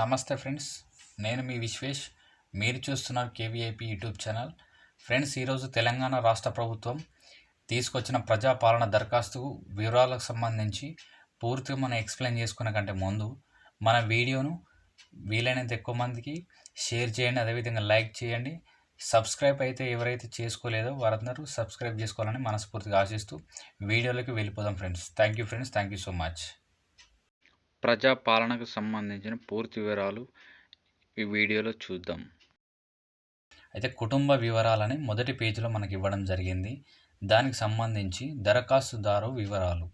నమస్తే ఫ్రెండ్స్ నేను మీ విశ్వేష్. మీరు చూస్తున్నారు కేవీఐపీ యూట్యూబ్ ఛానల్. ఫ్రెండ్స్ ఈరోజు తెలంగాణ రాష్ట్ర ప్రభుత్వం తీసుకొచ్చిన ప్రజాపాలన దరఖాస్తు వివరాలకు సంబంధించి పూర్తిగా మనం ఎక్స్ప్లెయిన్ చేసుకునే కంటే ముందు మన వీడియోను వీలైనంత ఎక్కువ మందికి షేర్ చేయండి. అదేవిధంగా లైక్ చేయండి. సబ్స్క్రైబ్ అయితే ఎవరైతే చేసుకోలేదో వారందరూ సబ్స్క్రైబ్ చేసుకోవాలని మనస్ఫూర్తిగా ఆశిస్తూ వీడియోలోకి వెళ్ళిపోదాం friends. Thank you friends. Thank you so much. ప్రజాపాలనకు సంబంధించిన పూర్తి వివరాలు ఈ వీడియోలో చూద్దాం. అయితే కుటుంబ వివరాలని మొదటి పేజీలో మనకి ఇవ్వడం జరిగింది. దానికి సంబంధించి దరఖాస్తుదారు వివరాలు.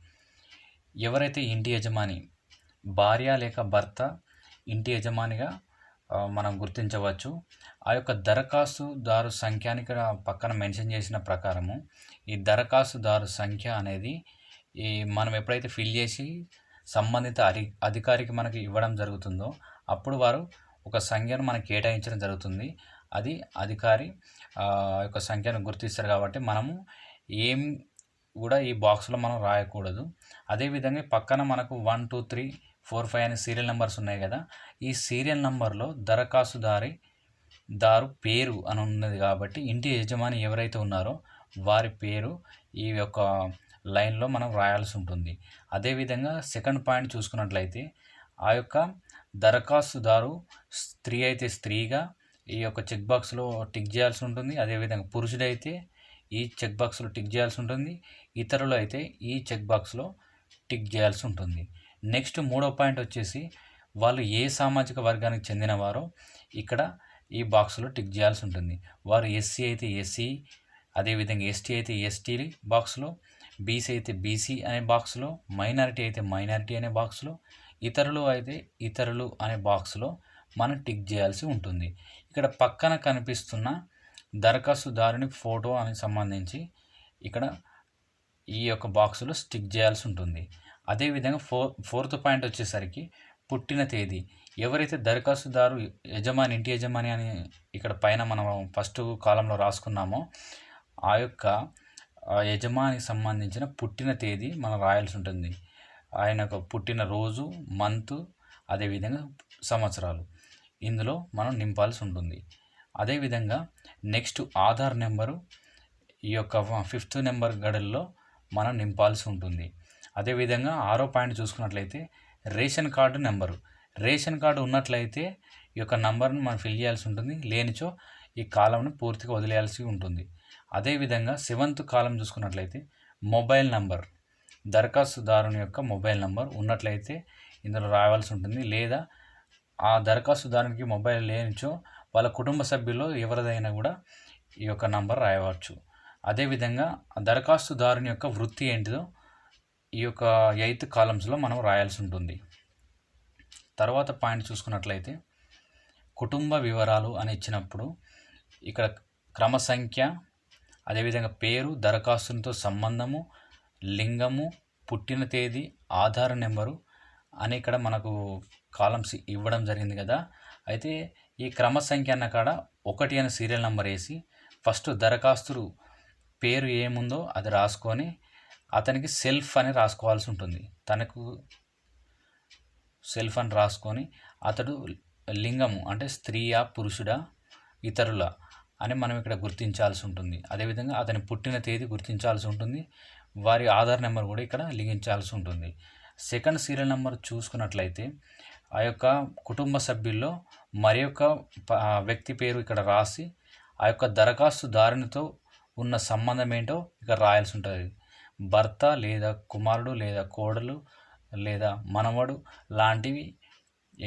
ఎవరైతే ఇంటి యజమాని భార్య లేక భర్త ఇంటి యజమానిగా మనం గుర్తించవచ్చు. ఆ యొక్క దరఖాస్తుదారు సంఖ్యాని ఇక్కడ పక్కన మెన్షన్ చేసిన ప్రకారము ఈ దరఖాస్తుదారు సంఖ్య అనేది ఈ మనం ఎప్పుడైతే ఫిల్ చేసి సంబంధిత అధి అధికారికి మనకి ఇవ్వడం జరుగుతుందో అప్పుడు వారు ఒక సంఖ్యను మనకి కేటాయించడం జరుగుతుంది. అది అధికారి యొక్క సంఖ్యను గుర్తిస్తారు కాబట్టి మనము ఏం కూడా ఈ బాక్స్లో మనం రాయకూడదు. అదేవిధంగా పక్కన మనకు one two three four five అనే సీరియల్ నెంబర్స్ ఉన్నాయి కదా ఈ సీరియల్ నెంబర్లో దరఖాస్తుదారి దారు పేరు అని ఉన్నది కాబట్టి ఇంటి యజమాని ఎవరైతే ఉన్నారో వారి పేరు ఈ యొక్క లైన్లో మనం రాయాల్సి ఉంటుంది అదేవిధంగా సెకండ్ పాయింట్ చూసుకున్నట్లయితే ఆ యొక్క దరఖాస్తుదారు స్త్రీ అయితే స్త్రీగా ఈ యొక్క చెక్ బాక్స్లో టిక్ చేయాల్సి ఉంటుంది అదేవిధంగా పురుషుడైతే ఈ చెక్ బాక్స్లో టిక్ చేయాల్సి ఉంటుంది ఇతరులు అయితే ఈ చెక్ బాక్స్లో టిక్ చేయాల్సి ఉంటుంది నెక్స్ట్ మూడో పాయింట్ వచ్చేసి వాళ్ళు ఏ సామాజిక వర్గానికి చెందినవారో ఇక్కడ ఈ బాక్స్లో టిక్ చేయాల్సి ఉంటుంది వారు ఎస్సీ అయితే ఎస్సీ అదేవిధంగా ఎస్టీ అయితే ఎస్టీ బాక్స్లో బీసీ అయితే బీసీ అనే బాక్స్లో మైనారిటీ అయితే మైనారిటీ అనే బాక్స్లో ఇతరులు అయితే ఇతరులు అనే బాక్స్లో మనం టిక్ చేయాల్సి ఉంటుంది. ఇక్కడ పక్కన కనిపిస్తున్న దరఖాస్తుదారుని ఫోటో అని సంబంధించి ఇక్కడ ఈ యొక్క బాక్స్లో స్టిక్ చేయాల్సి ఉంటుంది. అదేవిధంగా ఫోర్ ఫోర్త్ పాయింట్ వచ్చేసరికి పుట్టిన తేదీ. ఎవరైతే దరఖాస్తుదారు యజమాని ఇంటి యజమాని అని ఇక్కడ పైన మనం ఫస్ట్ కాలంలో రాసుకున్నామో ఆ యొక్క యజమానికి సంబంధించిన పుట్టిన తేదీ మనం రాయాల్సి ఉంటుంది. ఆయన యొక్క పుట్టిన రోజు మంత్ అదేవిధంగా సంవత్సరాలు. ఇందులో మనం నింపాల్సి ఉంటుంది. అదేవిధంగా నెక్స్ట్ ఆధార్ నెంబరు ఈ యొక్క ఫిఫ్త్ నెంబర్ గడల్లో మనం నింపాల్సి ఉంటుంది. అదేవిధంగా ఆరో పాయింట్ చూసుకున్నట్లయితే ration card number. Ration card ఉన్నట్లయితే ఈ యొక్క నంబర్ను మనం ఫిల్ చేయాల్సి ఉంటుంది. లేనిచో ఈ కాలంను పూర్తిగా వదిలేయాల్సి ఉంటుంది. అదేవిధంగా సెవెంత్ కాలం చూసుకున్నట్లయితే మొబైల్ నంబర్ దరఖాస్తుదారుని యొక్క మొబైల్ నంబర్ ఉన్నట్లయితే ఇందులో రావాల్సి ఉంటుంది. లేదా ఆ దరఖాస్తుదారునికి మొబైల్ లేనిచో వాళ్ళ కుటుంబ సభ్యుల్లో ఎవరిదైనా కూడా ఈ యొక్క నంబర్ రాయవచ్చు. అదేవిధంగా దరఖాస్తుదారుని యొక్క వృత్తి ఏంటిదో ఈ యొక్క ఎయిత్ కాలమ్స్లో మనం రాయాల్సి ఉంటుంది. తర్వాత పాయింట్ చూసుకున్నట్లయితే కుటుంబ వివరాలు అని ఇచ్చినప్పుడు ఇక్కడ క్రమ సంఖ్య అదేవిధంగా పేరు దరఖాస్తుతో సంబంధము లింగము పుట్టిన తేదీ ఆధార్ నెంబరు అని ఇక్కడ మనకు కాలమ్స్ ఇవ్వడం జరిగింది కదా. అయితే ఈ క్రమ సంఖ్య అన్న కాడ ఒకటి అనే సీరియల్ నెంబర్ వేసి ఫస్ట్ దరఖాస్తులు పేరు ఏముందో అది రాసుకొని అతనికి సెల్ఫ్ అని రాసుకోవాల్సి ఉంటుంది. తనకు సెల్ఫ్ అని రాసుకొని అతడు లింగము అంటే స్త్రీయా పురుషుడా ఇతరుల అని మనం ఇక్కడ గుర్తించాల్సి ఉంటుంది. అదేవిధంగా అతని పుట్టిన తేదీ గుర్తించాల్సి ఉంటుంది. వారి ఆధార్ నెంబర్ కూడా ఇక్కడ లిఖించాల్సి ఉంటుంది. సెకండ్ సీరియల్ నెంబర్ చూసుకున్నట్లయితే ఆ యొక్క కుటుంబ సభ్యుల్లో మరి యొక్క వ్యక్తి పేరు ఇక్కడ రాసి ఆ యొక్క దరఖాస్తుదారునితో ఉన్న సంబంధం ఏంటో ఇక్కడ రాయాల్సి ఉంటుంది. భర్త లేదా కుమారుడు లేదా కోడలు లేదా మనవడు లాంటివి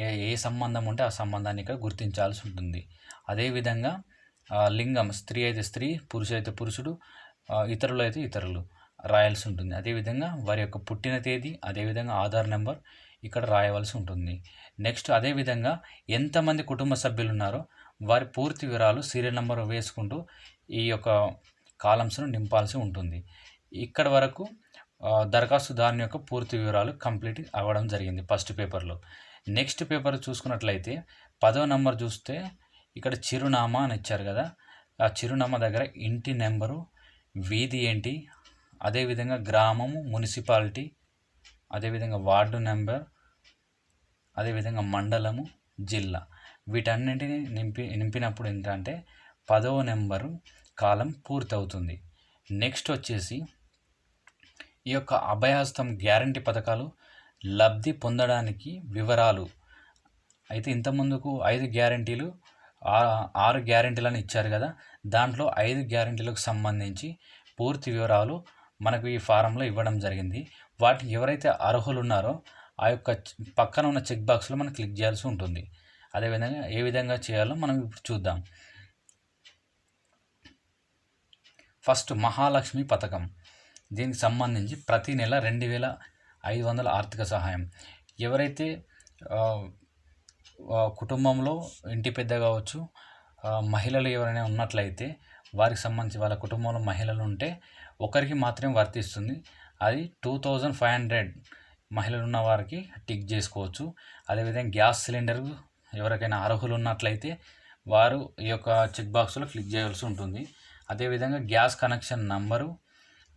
ఏ ఏ సంబంధం ఉంటే ఆ సంబంధాన్ని ఇక్కడ గుర్తించాల్సి ఉంటుంది. అదేవిధంగా లింగం స్త్రీ అయితే స్త్రీ పురుషు అయితే పురుషుడు ఇతరులు అయితే ఇతరులు రాయాల్సి ఉంటుంది. అదేవిధంగా వారి యొక్క పుట్టిన తేదీ అదేవిధంగా ఆధార్ నెంబర్ ఇక్కడ రాయవలసి ఉంటుంది. నెక్స్ట్ అదేవిధంగా ఎంతమంది కుటుంబ సభ్యులు ఉన్నారో వారి పూర్తి వివరాలు సీరియల్ నెంబర్ వేసుకుంటూ ఈ యొక్క కాలమ్స్ను నింపాల్సి ఉంటుంది. ఇక్కడ వరకు దరఖాస్తుదారుని యొక్క పూర్తి వివరాలు కంప్లీట్ అవ్వడం జరిగింది ఫస్ట్ పేపర్లో నెక్స్ట్ పేపర్ చూసుకున్నట్లయితే పదవ నెంబర్ చూస్తే ఇక్కడ చిరునామా అని ఇచ్చారు కదా. ఆ చిరునామా దగ్గర ఇంటి నెంబరు వీధి ఏంటి అదేవిధంగా గ్రామము మున్సిపాలిటీ అదేవిధంగా వార్డు నెంబర్ అదేవిధంగా మండలము జిల్లా. వీటన్నింటిని నింపి నింపినప్పుడు ఏంటంటే పదవ నెంబరు కాలం పూర్తవుతుంది. నెక్స్ట్ వచ్చేసి ఈ యొక్క అభయహస్తం గ్యారంటీ పథకాలు లబ్ధి పొందడానికి వివరాలు. అయితే ఇంతకుముందుకు ఐదు గ్యారంటీలు ఆరు గ్యారంటీలను ఇచ్చారు కదా. దాంట్లో ఐదు గ్యారంటీలకు సంబంధించి పూర్తి వివరాలు మనకు ఈ ఫారంలో ఇవ్వడం జరిగింది. వాటికి ఎవరైతే అర్హులు ఉన్నారో ఆ యొక్క పక్కన ఉన్న చెక్ బాక్స్లో మనం క్లిక్ చేయాల్సి ఉంటుంది. అదేవిధంగా ఏ విధంగా చేయాలో మనం ఇప్పుడు చూద్దాం. ఫస్ట్ మహాలక్ష్మి పథకం. దీనికి సంబంధించి ప్రతి నెల రెండు వేల ఐదు వందల ఆర్థిక సహాయం. ఎవరైతే కుటుంబంలో ఇంటి పెద్ద కావచ్చు మహిళలు ఎవరైనా ఉన్నట్లయితే వారికి సంబంధించి వాళ్ళ కుటుంబంలో మహిళలు ఉంటే ఒకరికి మాత్రమే వర్తిస్తుంది. అది టూ థౌజండ్ ఫైవ్ హండ్రెడ్ మహిళలు ఉన్న వారికి టిక్ చేసుకోవచ్చు. అదేవిధంగా గ్యాస్ సిలిండర్ ఎవరికైనా అర్హులు ఉన్నట్లయితే వారు ఈ యొక్క చెక్ బాక్స్లో క్లిక్ చేయాల్సి ఉంటుంది. అదేవిధంగా గ్యాస్ కనెక్షన్ నంబరు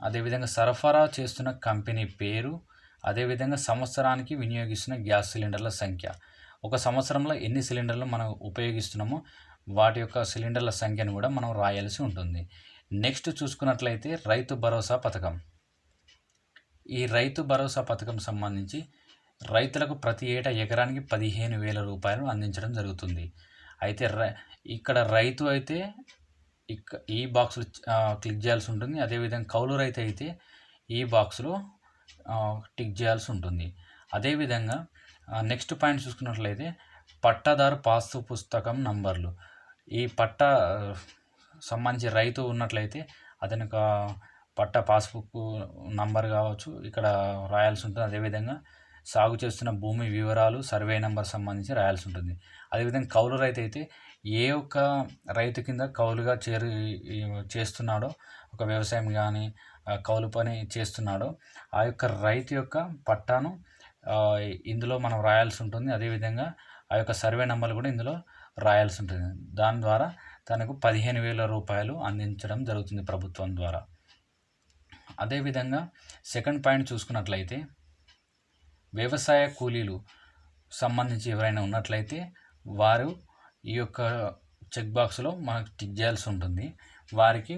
అదేవిధంగా సరఫరా చేస్తున్న కంపెనీ పేరు అదేవిధంగా సంవత్సరానికి వినియోగిస్తున్న గ్యాస్ సిలిండర్ల సంఖ్య. ఒక సంవత్సరంలో ఎన్ని సిలిండర్లు మనం ఉపయోగిస్తున్నామో వాటి యొక్క సిలిండర్ల సంఖ్యను కూడా మనం రాయాల్సి ఉంటుంది. నెక్స్ట్ చూసుకున్నట్లయితే రైతు భరోసా పథకం. ఈ రైతు భరోసా పథకం సంబంధించి రైతులకు ప్రతి ఏటా ఎకరానికి పదిహేను వేల రూపాయలు అందించడం జరుగుతుంది. అయితే ఇక్కడ రైతు అయితే ఇక్క ఈ బాక్స్లో క్లిక్ చేయాల్సి ఉంటుంది. అదేవిధంగా కౌలు రైతు అయితే ఈ బాక్స్లో టిక్ చేయాల్సి ఉంటుంది. అదేవిధంగా నెక్స్ట్ పాయింట్ చూసుకున్నట్లయితే పట్టాదారు పాసు పుస్తకం నంబర్లు. ఈ పట్టా సంబంధించి రైతు ఉన్నట్లయితే అతని యొక్క పట్టా పాస్బుక్ నంబర్ కావచ్చు ఇక్కడ రాయాల్సి ఉంటుంది. అదేవిధంగా సాగు చేస్తున్న భూమి వివరాలు సర్వే నెంబర్ సంబంధించి రాయాల్సి ఉంటుంది. అదేవిధంగా కౌలు రైతు అయితే ఏ ఒక్క రైతు కింద కౌలుగా చేరి చేస్తున్నాడో ఒక వ్యవసాయం కానీ కౌలు పని చేస్తున్నాడో ఆ యొక్క రైతు యొక్క పట్టాను ఇందులో మనం రాయాల్సి ఉంటుంది. అదేవిధంగా ఆ యొక్క సర్వే నెంబర్ కూడా ఇందులో రాయాల్సి ఉంటుంది. దాని ద్వారా తనకు పదిహేను వేల రూపాయలు అందించడం జరుగుతుంది ప్రభుత్వం ద్వారా. అదేవిధంగా సెకండ్ పాయింట్ చూసుకున్నట్లయితే వ్యవసాయ కూలీలు సంబంధించి ఎవరైనా ఉన్నట్లయితే వారు ఈ యొక్క చెక్ బాక్స్లో మనకు టిక్ చేయాల్సి ఉంటుంది. వారికి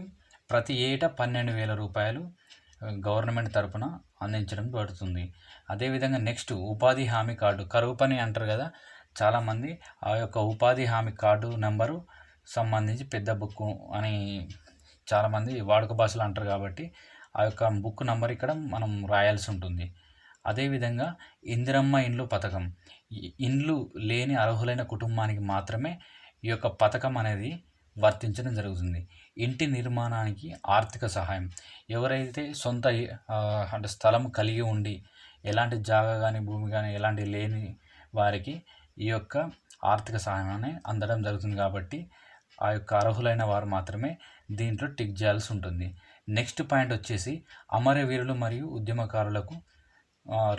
ప్రతి ఏటా పన్నెండు వేల రూపాయలు గవర్నమెంట్ తరపున అందించడం పడుతుంది అదేవిధంగా నెక్స్ట్ ఉపాధి హామీ కార్డు కరువు పని అంటారు కదా చాలామంది ఆ యొక్క ఉపాధి హామీ కార్డు నెంబరు సంబంధించి పెద్ద బుక్ అని చాలామంది వాడుక భాషలో అంటారు కాబట్టి ఆ యొక్క బుక్ నెంబర్ ఇక్కడ మనం రాయాల్సి ఉంటుంది. అదేవిధంగా ఇందిరమ్మ ఇండ్లు పథకం. ఇండ్లు లేని అర్హులైన కుటుంబానికి మాత్రమే ఈ యొక్క పథకం అనేది వర్తించడం జరుగుతుంది. ఇంటి నిర్మాణానికి ఆర్థిక సహాయం. ఎవరైతే సొంత అంటే స్థలం కలిగి ఉండి ఎలాంటి జాగా కానీ భూమి కానీ ఎలాంటి లేని వారికి ఈ యొక్క ఆర్థిక సహాయాన్ని అందడం జరుగుతుంది కాబట్టి ఆ యొక్క అర్హులైన వారు మాత్రమే దీంట్లో టిక్ చేయాల్సి ఉంటుంది. నెక్స్ట్ పాయింట్ వచ్చేసి అమరవీరులు మరియు ఉద్యమకారులకు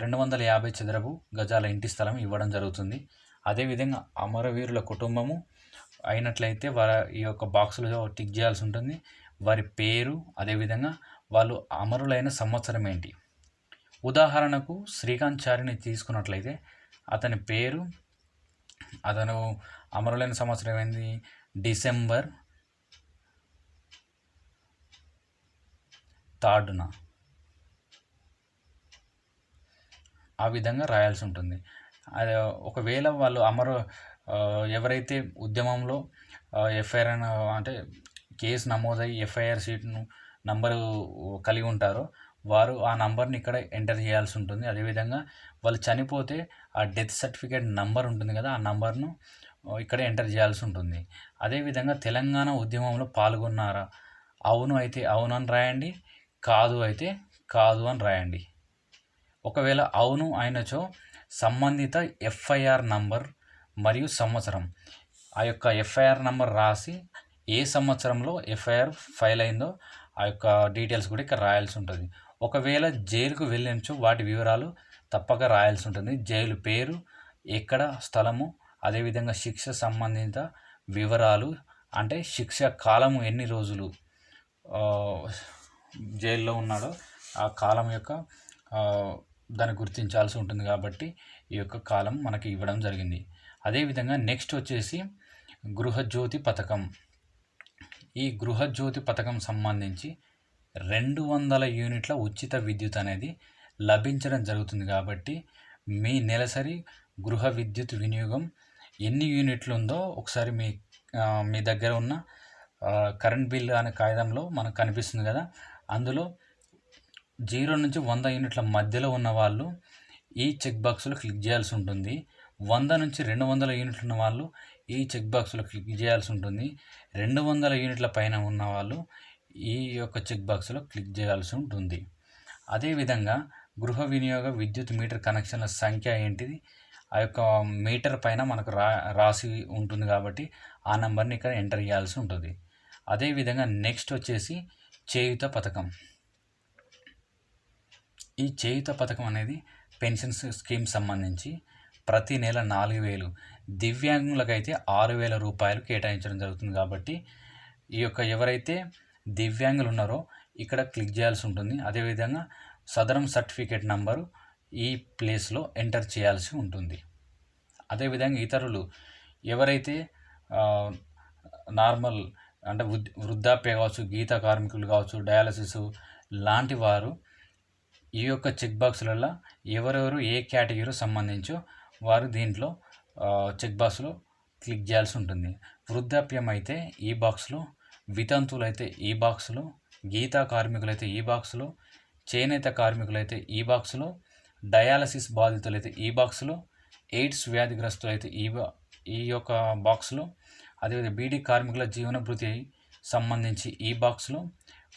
రెండు వందల యాభై చదరపు గజాల ఇంటి స్థలం ఇవ్వడం జరుగుతుంది. అదేవిధంగా అమరవీరుల కుటుంబము అయినట్లయితే వారి ఈ యొక్క బాక్సులో టిక్ చేయాల్సి ఉంటుంది. వారి పేరు అదేవిధంగా వాళ్ళు అమరులైన సంవత్సరం ఏంటి? ఉదాహరణకు శ్రీకాంత్ చారిని తీసుకున్నట్లయితే అతని పేరు అతను అమరులైన సంవత్సరం ఏంది? డిసెంబర్ థర్డ్న ఆ విధంగా రాయాల్సి ఉంటుంది. అది ఒకవేళ వాళ్ళు అమరు ఎవరైతే ఉద్యమంలో ఎఫ్ఐఆర్ అంటే కేసు నమోదై ఎఫ్ఐఆర్ షీట్ను నంబరు కలిగి ఉంటారో వారు ఆ నంబర్ని ఇక్కడ ఎంటర్ చేయాల్సి ఉంటుంది. అదేవిధంగా వాళ్ళు చనిపోతే ఆ డెత్ సర్టిఫికేట్ నంబర్ ఉంటుంది కదా ఆ నంబర్ను ఇక్కడ ఎంటర్ చేయాల్సి ఉంటుంది. అదేవిధంగా తెలంగాణ ఉద్యమంలో పాల్గొన్నారా? అవును అయితే అవును అని రాయండి. కాదు అయితే కాదు అని రాయండి. ఒకవేళ అవును అయినచో సంబంధిత ఎఫ్ఐఆర్ నంబర్ మరియు సంవత్సరం ఆ యొక్క ఎఫ్ఐఆర్ నంబర్ రాసి ఏ సంవత్సరంలో ఎఫ్ఐఆర్ ఫైల్ అయిందో ఆ యొక్క డీటెయిల్స్ కూడా ఇక్కడ రాయాల్సి ఉంటుంది. ఒకవేళ జైలుకు వెళ్ళినచో వాటి వివరాలు తప్పక రాయాల్సి ఉంటుంది జైలు పేరు ఎక్కడ స్థలము అదేవిధంగా శిక్ష సంబంధిత వివరాలు అంటే శిక్ష కాలము ఎన్ని రోజులు జైల్లో ఉన్నాడో ఆ కాలం యొక్క దాన్ని గుర్తించాల్సి ఉంటుంది కాబట్టి ఈ యొక్క కాలం మనకి ఇవ్వడం జరిగింది. అదేవిధంగా నెక్స్ట్ వచ్చేసి గృహజ్యోతి పథకం. ఈ గృహజ్యోతి పథకం సంబంధించి రెండు వందల యూనిట్ల ఉచిత విద్యుత్ అనేది లభించడం జరుగుతుంది కాబట్టి మీ నెలసరి గృహ విద్యుత్ వినియోగం ఎన్ని యూనిట్లు ఉందో ఒకసారి మీ మీ దగ్గర ఉన్న కరెంట్ బిల్ అనే కాగితంలో మనకు కనిపిస్తుంది కదా. అందులో జీరో నుంచి వంద యూనిట్ల మధ్యలో ఉన్న వాళ్ళు ఈ చెక్ బాక్స్లో క్లిక్ చేయాల్సి ఉంటుంది. వంద నుంచి రెండు వందల యూనిట్లు ఉన్న వాళ్ళు ఈ చెక్ బాక్స్లో క్లిక్ చేయాల్సి ఉంటుంది. రెండు వందల యూనిట్ల పైన ఉన్న వాళ్ళు ఈ యొక్క చెక్ బాక్స్లో క్లిక్ చేయాల్సి ఉంటుంది. అదేవిధంగా గృహ వినియోగ విద్యుత్ మీటర్ కనెక్షన్ల సంఖ్య ఏంటిది? ఆ యొక్క మీటర్ పైన మనకు రా రాసి ఉంటుంది కాబట్టి ఆ నెంబర్ని ఇక్కడ ఎంటర్ చేయాల్సి ఉంటుంది. అదేవిధంగా నెక్స్ట్ వచ్చేసి చేయుత పథకం. ఈ చేయుత పథకం అనేది పెన్షన్ స్కీమ్ సంబంధించి ప్రతి నెల నాలుగు వేలు దివ్యాంగులకైతే ఆరు వేల రూపాయలు కేటాయించడం జరుగుతుంది కాబట్టి ఈ యొక్క ఎవరైతే దివ్యాంగులు ఉన్నారో ఇక్కడ క్లిక్ చేయాల్సి ఉంటుంది. అదేవిధంగా సదరం సర్టిఫికేట్ నంబరు ఈ ప్లేస్లో ఎంటర్ చేయాల్సి ఉంటుంది. అదేవిధంగా ఇతరులు ఎవరైతే నార్మల్ అంటే వృద్ధాప్య కావచ్చు గీత కార్మికులు కావచ్చు డయాలసిస్ లాంటి వారు ఈ యొక్క చెక్ బాక్సులలో ఎవరెవరు ఏ కేటగిరీ సంబంధించో వారు దీంట్లో చెక్ బాక్స్లో క్లిక్ చేయాల్సి ఉంటుంది. వృద్ధాప్యం అయితే ఈ బాక్స్లో వితంతువులు అయితే ఈ బాక్స్లో గీతా కార్మికులైతే ఈ బాక్స్లో చేనేత కార్మికులైతే ఈ బాక్స్లో డయాలసిస్ బాధితులైతే ఈ బాక్స్లో ఎయిడ్స్ వ్యాధిగ్రస్తులు అయితే ఈ ఈ యొక్క బాక్స్లో అదేవిధంగా బీడీ కార్మికుల జీవనభృతి సంబంధించి ఈ బాక్స్లో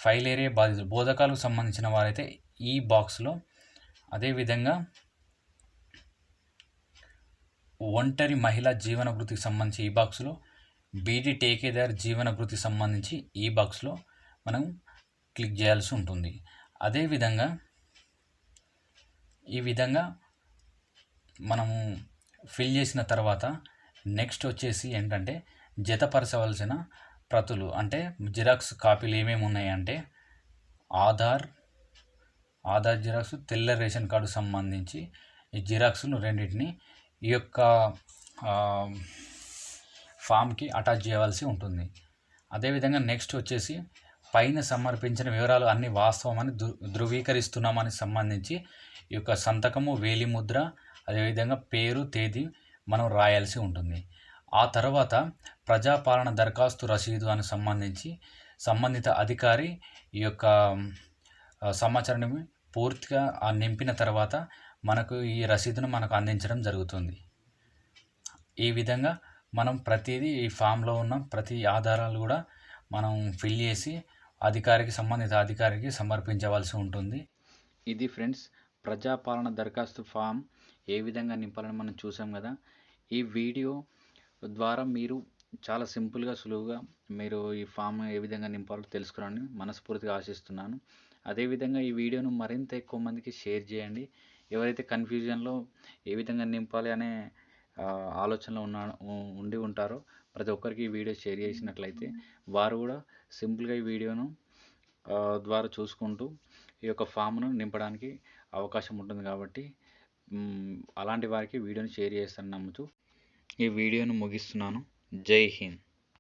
ఫైలేరియా బాధితులు బోధకాలకు సంబంధించిన వారైతే ఈ బాక్స్లో అదేవిధంగా ఒంటరి మహిళా జీవనభృతికి సంబంధించి ఈ బాక్స్లో బీడీ టేకేదార్ జీవన భృతి సంబంధించి ఈ బాక్స్లో మనం క్లిక్ చేయాల్సి ఉంటుంది. అదేవిధంగా ఈ విధంగా మనము ఫిల్ చేసిన తర్వాత నెక్స్ట్ వచ్చేసి ఏంటంటే జతపరచవలసిన ప్రతులు అంటే జిరాక్స్ కాపీలు ఏమేమి ఉన్నాయి అంటే ఆధార్ ఆధార్ జిరాక్స్ తెల్ల రేషన్ కార్డు సంబంధించి ఈ జిరాక్స్ను రెండింటిని ఈ యొక్క ఫామ్కి అటాచ్ చేయవలసి ఉంటుంది. అదేవిధంగా నెక్స్ట్ వచ్చేసి పైన సమర్పించిన వివరాలు అన్ని వాస్తవమని ధృవీకరిస్తున్నామని సంబంధించి ఈ యొక్క సంతకము వేలిముద్ర అదేవిధంగా పేరు తేదీ మనం రాయాల్సి ఉంటుంది. ఆ తర్వాత ప్రజాపాలన దరఖాస్తు రసీదు అని సంబంధించి సంబంధిత అధికారి ఈ యొక్క సమాచారాన్ని పూర్తిగా నింపిన తర్వాత మనకు ఈ రసీదును మనకు అందించడం జరుగుతుంది. ఈ విధంగా మనం ప్రతిదీ ఈ ఫామ్లో ఉన్న ప్రతి ఆధారాలు కూడా మనం ఫిల్ చేసి అధికారికి సంబంధిత అధికారికి సమర్పించవలసి ఉంటుంది. ఇది ఫ్రెండ్స్ ప్రజాపాలన దరఖాస్తు ఫామ్ ఏ విధంగా నింపాలని మనం చూసాం కదా. ఈ వీడియో ద్వారా మీరు చాలా సింపుల్గా సులువుగా మీరు ఈ ఫామ్ ఏ విధంగా నింపాలో తెలుసుకున్నాను మనస్ఫూర్తిగా ఆశిస్తున్నాను. అదేవిధంగా ఈ వీడియోను మరింత ఎక్కువ మందికి షేర్ చేయండి. ఎవరైతే కన్ఫ్యూజన్లో ఏ విధంగా నింపాలి అనే ఆలోచనలో ఉన్న ఉండి ఉంటారో ప్రతి ఒక్కరికి ఈ వీడియో షేర్ చేసినట్లయితే వారు కూడా సింపుల్గా ఈ వీడియోను ద్వారా చూసుకుంటూ ఈ యొక్క ఫామ్ను నింపడానికి అవకాశం ఉంటుంది కాబట్టి అలాంటి వారికి వీడియోని షేర్ చేస్తాను నమ్ముతూ ఈ వీడియోను ముగిస్తున్నాను. జై హింద్.